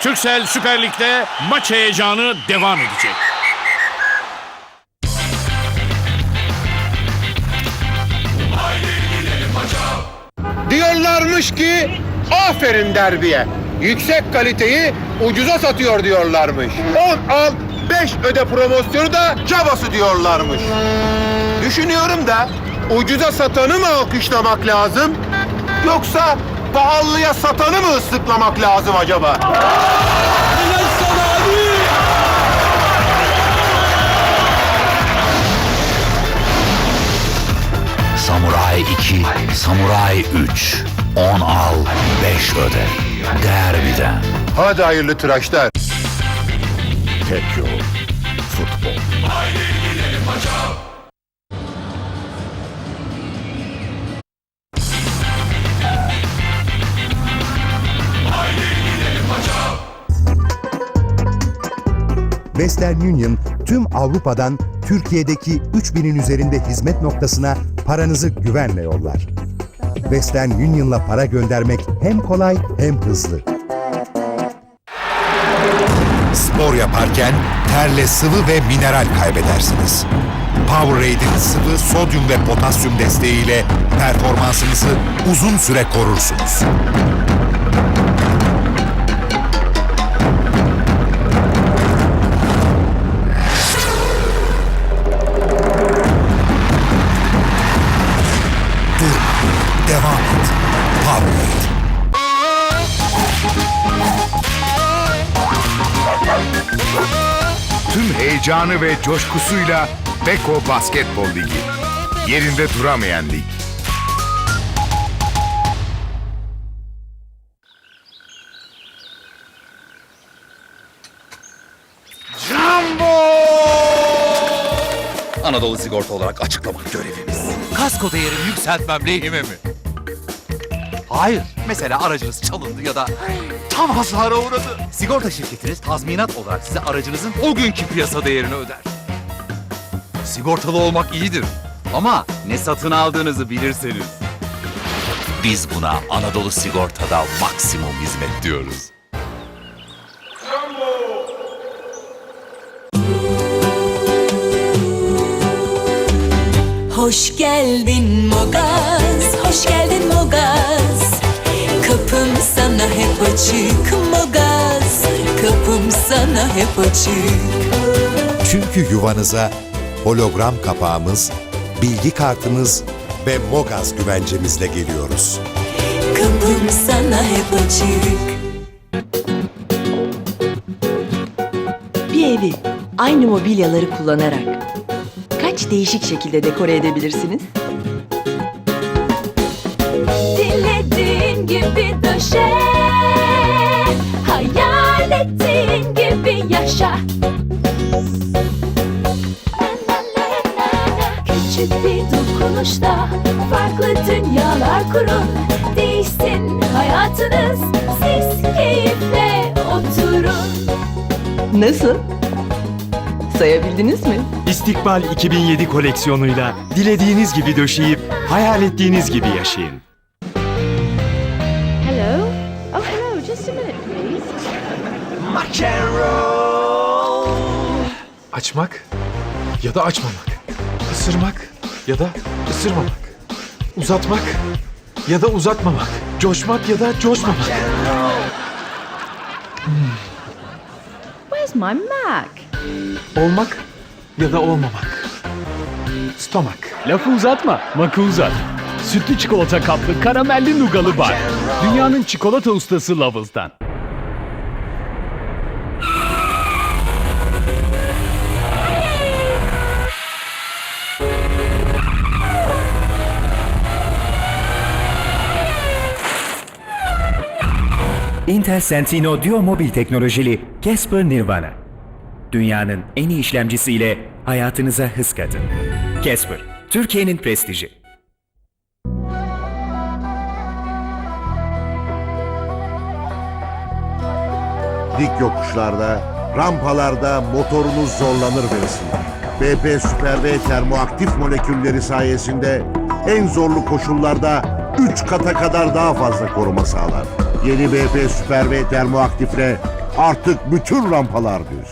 Türksel Süper Lig'de maç heyecanı devam edecek. Diyorlarmış ki aferin derbiye. Yüksek kaliteyi ucuza satıyor diyorlarmış. 10 al 5 öde promosyonu da cabası diyorlarmış. Düşünüyorum da ucuza satanı mı alkışlamak lazım? Yoksa pahalıya satanı mı ıslıklamak lazım acaba? Samuray 2, Samuray 3. 10 al, 5 öde. Derbiden. Hadi hayırlı tıraşlar. Tek yol. Futbol. Western Union tüm Avrupa'dan Türkiye'deki 3000'in üzerinde hizmet noktasına paranızı güvenle yollar. Western Union'la para göndermek hem kolay hem hızlı. Spor yaparken terle sıvı ve mineral kaybedersiniz. Powerade'in sıvı, sodyum ve potasyum desteğiyle performansınızı uzun süre korursunuz. Heyecanı ve coşkusuyla Beko Basketbol Ligi. Yerinde duramayan lig. Anadolu Sigorta olarak açıklamak görevimiz. Kasko değerimi yükseltmem lehime mi? Hayır. Mesela aracınız çalındı ya da tam hasara uğradı. Sigorta şirketiniz tazminat olarak size aracınızın o günkü piyasa değerini öder. Sigortalı olmak iyidir. Ama ne satın aldığınızı bilirseniz. Biz buna Anadolu Sigorta'da maksimum hizmet diyoruz. Hoş geldin Mogaz, hoş geldin Mogaz. Kapım sana hep açık Mogaz, kapım sana hep açık. Çünkü yuvanıza hologram kapağımız, bilgi kartımız ve Mogaz güvencemizle geliyoruz. Kapım sana hep açık. Bir evi aynı mobilyaları kullanarak kaç değişik şekilde dekore edebilirsiniz? Gibi döşe, hayal ettiğin gibi yaşa. Küçük bir dokunuşta farklı dünyalar kurun. Değişsin hayatınız, siz keyifle oturun. Nasıl? Sayabildiniz mi? İstikbal 2007 koleksiyonuyla dilediğiniz gibi döşeyip hayal ettiğiniz gibi yaşayın. Açmak ya da açmamak. Isırmak ya da ısırmamak. Uzatmak ya da uzatmamak. Coşmak ya da coşmamak. Where's my Mac? Olmak ya da olmamak. Stomak. Lafı uzatma, makı uzat. Sütlü çikolata kaplı karamelli nugalı bar. Dünyanın çikolata ustası Lovels'dan. Intel Centino Duo mobil teknolojili Casper Nirvana. Dünyanın en iyi işlemcisiyle hayatınıza hız katın. Casper, Türkiye'nin prestiji. Dik yokuşlarda, rampalarda motorunuz zorlanır verirsin. BP Super V termoaktif molekülleri sayesinde en zorlu koşullarda 3 kata kadar daha fazla koruma sağlar. Yeni BP Super V termoaktifle Artık bütün rampalar düz.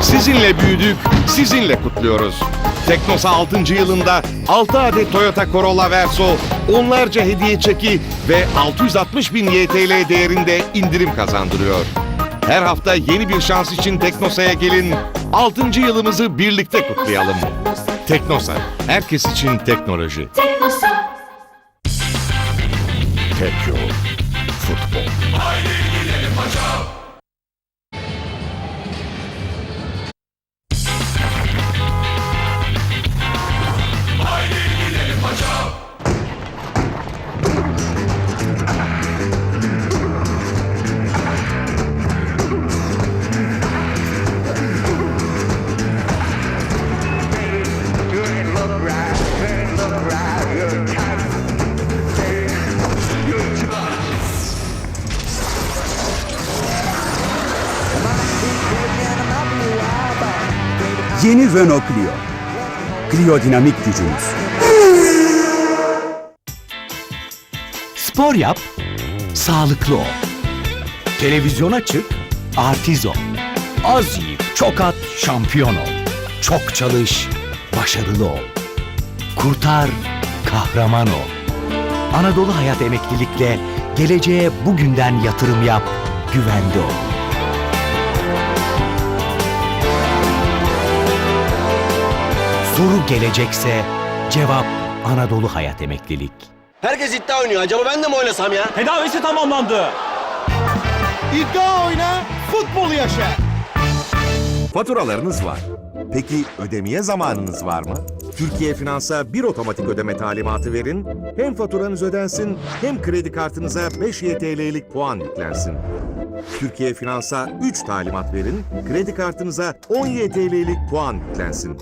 Sizinle büyüdük, sizinle kutluyoruz. Teknosa 6. yılında 6 adet Toyota Corolla Verso, onlarca hediye çeki ve 660 bin YTL değerinde indirim kazandırıyor. Her hafta yeni bir şans için Teknosa'ya gelin, 6. yılımızı birlikte kutlayalım. Teknosa, herkes için teknoloji. Tek yol. Futbol. Yeni Renault Clio. Clio dinamik gücümüz. Spor yap, sağlıklı ol. Televizyona çık, artiz ol. Az yiyip çok at, şampiyon ol. Çok çalış, başarılı ol. Kurtar, kahraman ol. Anadolu Hayat Emeklilikle geleceğe bugünden yatırım yap, güvende ol. Soru gelecekse cevap Anadolu Hayat Emeklilik. Herkes iddia oynuyor. Acaba ben de mi oynasam ya? Tedavisi tamamlandı. İddia oyna, futbol yaşa. Faturalarınız var. Peki ödemeye zamanınız var mı? Türkiye Finans'a bir otomatik ödeme talimatı verin. Hem faturanız ödensin hem kredi kartınıza 5 YTL'lik puan yüklensin. Türkiye Finans'a 3 talimat verin. Kredi kartınıza 10 YTL'lik puan yüklensin.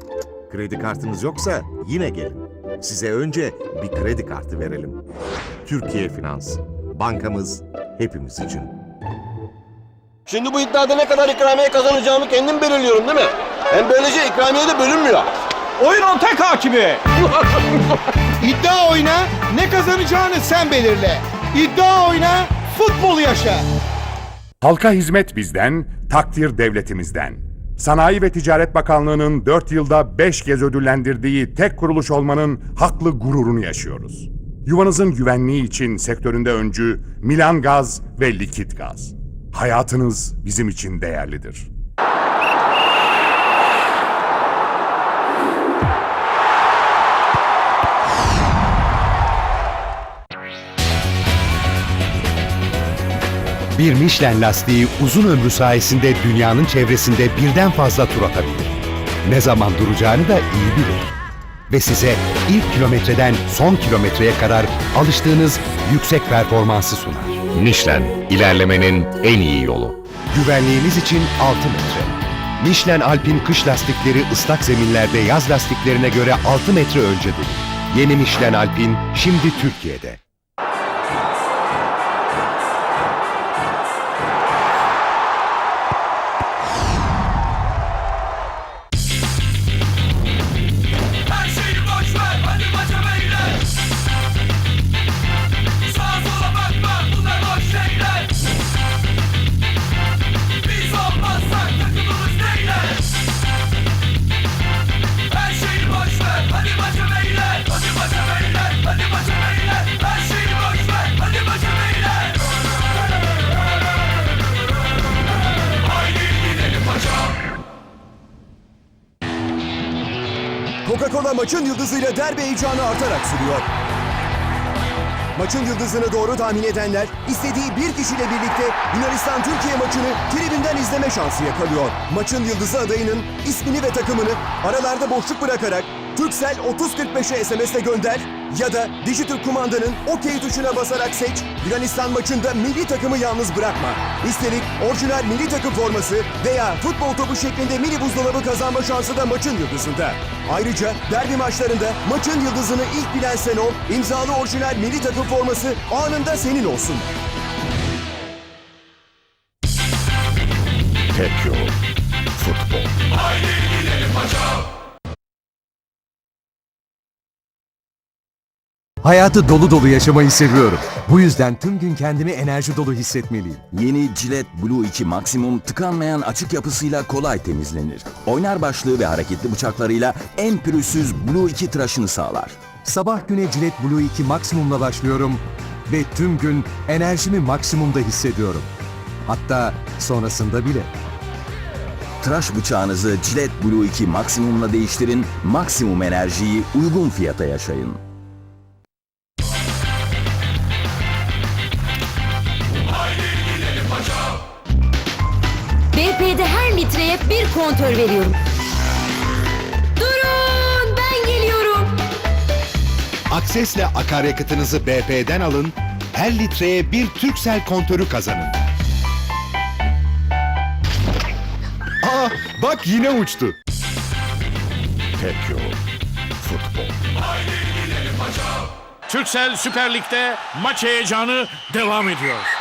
Kredi kartınız yoksa yine gelin. Size önce bir kredi kartı verelim. Türkiye Finans. Bankamız hepimiz için. Şimdi bu iddiada ne kadar ikramiye kazanacağımı kendim belirliyorum değil mi? Hem böylece ikramiye de bölünmüyor. Oyunun tek hakimi. İddia oyna, ne kazanacağını sen belirle. İddia oyna, futbol yaşa. Halka hizmet bizden, takdir devletimizden. Sanayi ve Ticaret Bakanlığı'nın 4 yılda 5 kez ödüllendirdiği tek kuruluş olmanın haklı gururunu yaşıyoruz. Yuvanızın güvenliği için sektöründe öncü Milan Gaz ve Likit Gaz. Hayatınız bizim için değerlidir. Bir Michelin lastiği uzun ömrü sayesinde dünyanın çevresinde birden fazla tur atabilir. Ne zaman duracağını da iyi bilir. Ve size ilk kilometreden son kilometreye kadar alıştığınız yüksek performansı sunar. Michelin, ilerlemenin en iyi yolu. Güvenliğiniz için 6 metre. Michelin Alpin kış lastikleri ıslak zeminlerde yaz lastiklerine göre 6 metre önce durur. Yeni Michelin Alpin şimdi Türkiye'de. Coca-Cola maçın yıldızıyla derbi heyecanı artarak sürüyor. Maçın yıldızını doğru tahmin edenler istediği bir kişiyle birlikte Yunanistan-Türkiye maçını tribünden izleme şansı yakalıyor. Maçın yıldızı adayının ismini ve takımını aralarda boşluk bırakarak Turkcell 3045'e SMS'le gönder ya da Dijitürk kumandanın OK tuşuna basarak seç. Yunanistan maçında milli takımı yalnız bırakma. Üstelik orijinal milli takım forması veya futbol topu şeklinde mini buzdolabı kazanma şansı da maçın yıldızında. Ayrıca derbi maçlarında maçın yıldızını ilk bilen sen ol, imzalı orijinal milli takım forması anında senin olsun. Hayatı dolu dolu yaşamayı seviyorum. Bu yüzden tüm gün kendimi enerji dolu hissetmeliyim. Yeni Gillette Blue 2 Maximum tıkanmayan açık yapısıyla kolay temizlenir. Oynar başlığı ve hareketli bıçaklarıyla en pürüzsüz Blue 2 tıraşını sağlar. Sabah güne Gillette Blue 2 Maximum'la başlıyorum ve tüm gün enerjimi maksimumda hissediyorum. Hatta sonrasında bile. Tıraş bıçağınızı Gillette Blue 2 Maximum'la değiştirin, maksimum enerjiyi uygun fiyata yaşayın. Kontör veriyorum. Durun ben geliyorum. Aksesle akaryakıtınızı BP'den alın, her litreye bir Türksel kontörü kazanın. Aa bak yine uçtu. Tek yol. Futbol. Türksel Süper Lig'de maç heyecanı devam ediyor.